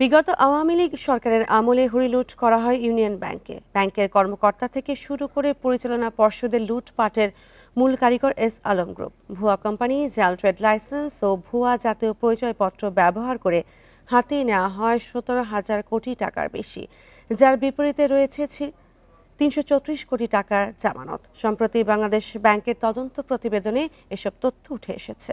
বিগত আওয়ামী লীগ সরকারের আমলে হুড়ি লুট করা হয় ইউনিয়ন ব্যাংকে। ব্যাংকের কর্মকর্তা থেকে শুরু করে পরিচালনা পর্ষদের লুটপাটের মূল কারিগর এস আলম গ্রুপ। ভুয়া কোম্পানি, জাল ট্রেড লাইসেন্স ও ভুয়া জাতীয় পরিচয়পত্র ব্যবহার করে হাতে নেওয়া হয় সতেরো হাজার কোটি টাকার বেশি, যার বিপরীতে রয়েছে তিনশো চৌত্রিশ কোটি টাকার জামানত। সম্প্রতি বাংলাদেশ ব্যাংকের তদন্ত প্রতিবেদনে এসব তথ্য উঠে এসেছে।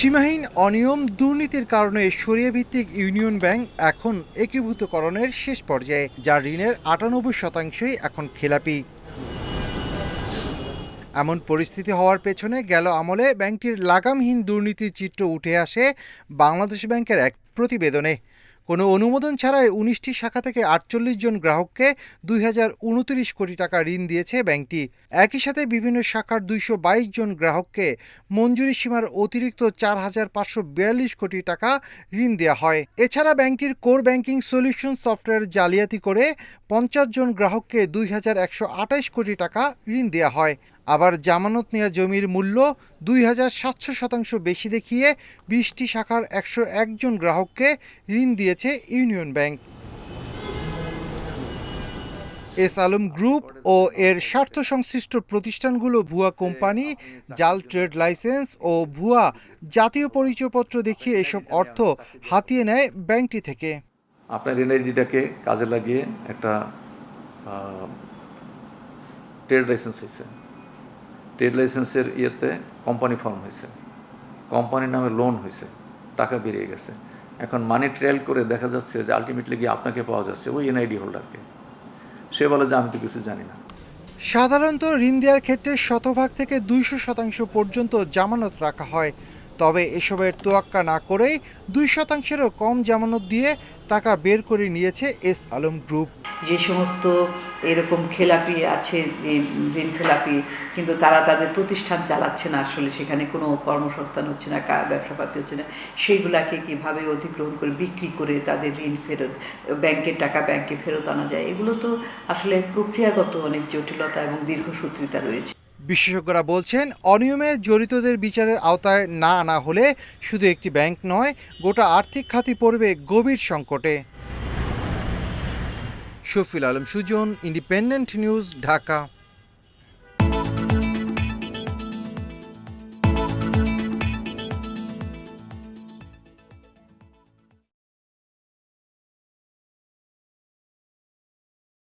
সীমাহীন অনিয়ম দুর্নীতির কারণে সরিয়ে ভিত্তিক ইউনিয়ন ব্যাংক এখন একীভূতকরণের শেষ পর্যায়ে, যার ঋণের আটানব্বই শতাংশই এখন খেলাপি। এমন পরিস্থিতি হওয়ার পেছনে গেল আমলে ব্যাংকটির লাগামহীন দুর্নীতির চিত্র উঠে আসে বাংলাদেশ ব্যাংকের এক প্রতিবেদনে। কোনো অনুমোদন ছাড়াই উনিশটি শাখা থেকে আটচল্লিশ জন গ্রাহককে দুই হাজার উনত্রিশ কোটি টাকা ঋণ দিয়েছে ব্যাংকটি। একই সাথে বিভিন্ন শাখার দুইশো বাইশ জন গ্রাহককে মঞ্জুরি সীমার অতিরিক্ত চার হাজার পাঁচশো বিয়াল্লিশ কোটি টাকা ঋণ দেওয়া হয়। এছাড়া ব্যাংকটির কোর ব্যাংকিং সলিউশন সফটওয়্যার জালিয়াতি করে পঞ্চাশ জন গ্রাহককে দুই কোটি টাকা ঋণ দেওয়া হয়। আবার জামানত নেওয়া জমির মূল্য দুই হাজার সাতশো শতাংশ বেশি দেখিয়ে বিশটি শাখার একশো একজন গ্রাহককে ঋণ দিয়েছে Union Bank. S Alam group ও এর স্বার্থ সংশ্লিষ্ট প্রতিষ্ঠানগুলো ভুয়া কোম্পানি, জাল ট্রেড লাইসেন্স ও ভুয়া জাতীয় পরিচয়পত্র দেখিয়ে এসব অর্থ হাতিয়ে নেয় ব্যাংকটি থেকে। আপনার এনআইডিটাকে কাজে লাগিয়ে একটা ট্রেড লাইসেন্স হয়েছে। ট্রেড লাইসেন্সের ইয়েতে কোম্পানি ফর্ম হয়েছে। কোম্পানির নামে লোন হয়েছে। টাকা বেরিয়ে গেছে। এখন মানি ট্রায়াল করে দেখা যাচ্ছে যে আলটিমেটলি গিয়ে আপনাকে পাওয়া যাচ্ছে ওই এনআইডি হোল্ডারকে সে বলে যে, আমি তো কিছু জানি না। সাধারণত ঋণ দেওয়ার ক্ষেত্রে শতভাগ থেকে দুইশো শতাংশ পর্যন্ত জামানত রাখা হয়। তবে এসবের তোয়াক্কা না করেই দুই শতাংশেরও কম জামানত দিয়ে টাকা বের করে নিয়েছে এস আলম গ্রুপ। যে সমস্ত এরকম খেলাপি আছে ঋণ- খেলাপি, কিন্তু তারা তাদের প্রতিষ্ঠান চালাচ্ছে না আসলে, সেখানে কোনো কর্মসংস্থান হচ্ছে না ব্যবসাপাতি হচ্ছে না, সেইগুলাকে কীভাবে অধিগ্রহণ করে, বিক্রি করে তাদের ঋণ ফেরত, ব্যাংকের টাকা ব্যাংকে ফেরত আনা যায়, এগুলো তো আসলে প্রক্রিয়াগত অনেক জটিলতা এবং দীর্ঘসূত্রিতা রয়েছে। বিশেষজ্ঞরা বলছেন, অনিয়মে জড়িতদের বিচারের আওতায় না আনা হলে শুধু একটি ব্যাংক নয়, গোটা আর্থিক খাতি পড়বে গভীর সংকটে। Shafil Alam Sujan Independent News Dhaka.